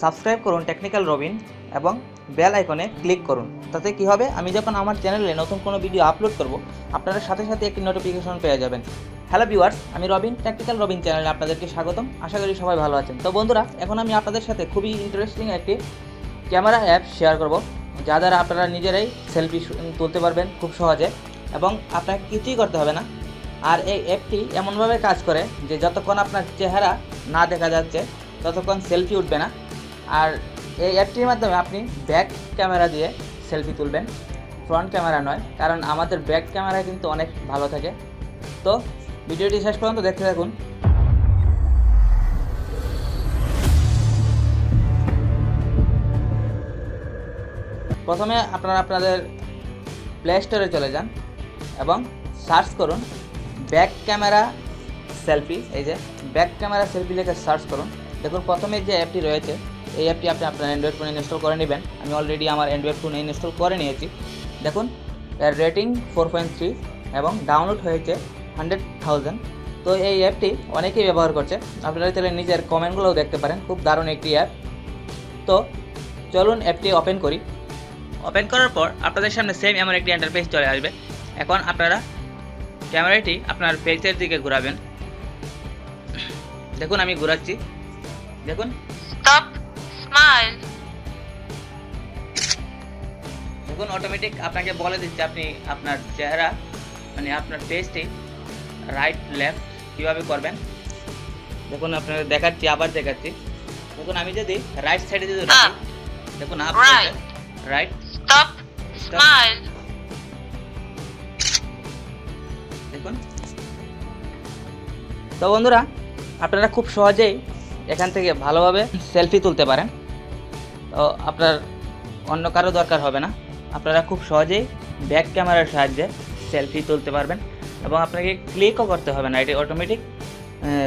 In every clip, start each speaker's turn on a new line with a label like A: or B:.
A: Subscribe করুন technical Robin এবং bell আইকনে ক্লিক করুন। তাতে কি হবে? আমি যখন আমার চ্যানেলে নতুন কোনো ভিডিও আপলোড করব, আপনারা সাথে সাথে একটি নোটিফিকেশন পেয়ে যাবেন। হ্যালো ভিউয়ার্স আমি রবিন টেকনিক্যাল রবিন চ্যানেলে আপনাদেরকে স্বাগতম। আশা করি সবাই ভালো আছেন। তো বন্ধুরা, এখন আমি আপনাদের সাথে খুবই ইন্টারেস্টিং একটি ক্যামেরা অ্যাপ শেয়ার করব, যা দ্বারা আপনারা নিজেরাই সেলফি তুলতে পারবেন খুব সহজে এবং আপনাকে কিছুই করতে হবে না। আর এই অ্যাপটি এমনভাবে কাজ করে যে যতক্ষণ আপনার চেহারা না দেখা যাচ্ছে, ততক্ষণ সেলফি উঠবে না। আর এই অ্যাপটির মাধ্যমে আপনি ব্যাক ক্যামেরা দিয়ে সেলফি তুলবেন। ফ্রন্ট ক্যামেরা নয়, কারণ আমাদের ব্যাক ক্যামেরা কিন্তু অনেক ভালো থাকে। তো ভিডিওটি শেষ পর্যন্ত দেখতে থাকুন। প্রথমে আপনারা আপনাদের প্লে স্টোরে চলে যান এবং সার্চ করুন ব্যাক ক্যামেরা সেলফি। এই যে ব্যাক ক্যামেরা সেলফি লিখে সার্চ করুন। দেখুন, প্রথমে যে অ্যাপটি রয়েছে এই অ্যাপটি আপনি আপনার অ্যান্ড্রয়েড ফোনে ইনস্টল করে নেবেন। আমি অলরেডি আমার অ্যান্ড্রয়েড ফোনে ইনস্টল করে নিয়েছি। দেখুন এর রেটিং ফোর পয়েন্ট থ্রি এবং ডাউনলোড হয়েছে হান্ড্রেড থাউজেন্ড তো এই অ্যাপটি অনেকেই ব্যবহার করছে। আপনারা তাহলে নিজের কমেন্টগুলোও দেখতে পারেন। খুব দারুণ একটি অ্যাপ তো চলুন অ্যাপটি ওপেন করি। ওপেন করার পর আপনাদের সামনে সেম এমন একটি ইন্টারফেস চলে আসবে। এখন আপনারা ক্যামেরাটি আপনার ফেসের দিকে ঘোরাবেন। দেখুন আমি ঘোরাচ্ছি। দেখুন.
B: Smile.
A: দেখুন অটোমেটিক আপনাকে বলে দিচ্ছে আপনি আপনার চেহারা মানে আপনার ফেসটি রাইট লেফট কীভাবে করবেন দেখুন আপনাকে দেখাচ্ছি আবার দেখাচ্ছি দেখুন আমি যদি রাইট সাইডে যদি রাখি দেখুন আপ রাইট
B: Stop. Smile.
A: দেখুন তো বন্ধুরা আপনারা খুব সহজেই এখান থেকে ভালোভাবে সেলফি তুলতে পারেন আপনার অন্য কারও দরকার হবে না। আপনারা খুব সহজেই ব্যাক ক্যামেরার সাহায্যে সেলফি তুলতে পারবেন এবং আপনাকে ক্লিকও করতে হবে না, এটি অটোমেটিক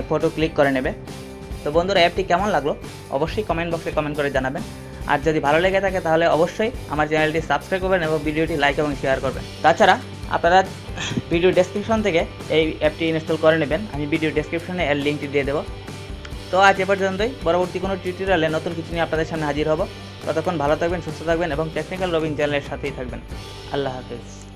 A: ফটো ক্লিক করে নেবে। তো বন্ধুরা অ্যাপটি কেমন লাগল? অবশ্যই কমেন্ট বক্সে কমেন্ট করে জানাবেন। আর যদি ভালো লেগে থাকে, তাহলে অবশ্যই আমার চ্যানেলটি সাবস্ক্রাইব করবেন এবং ভিডিওটি লাইক এবং শেয়ার করবেন। তাছাড়া, আপনারা ভিডিও ডেসক্রিপশন থেকে এই অ্যাপটি ইনস্টল করে নেবেন। আমি ভিডিও ডেসক্রিপশনে এর লিঙ্কটি দিয়ে দেবো। তো আজ এ পর্যন্তই। পরবর্তী কোনো টিউটোরিয়ালে নতুন কিছু নিয়ে আপনাদের সামনে হাজির হব। ততক্ষণ ভালো থাকবেন, সুস্থ থাকবেন এবং টেকনিক্যাল রবিন চ্যানেলের সাথেই থাকবেন। আল্লাহ হাফেজ।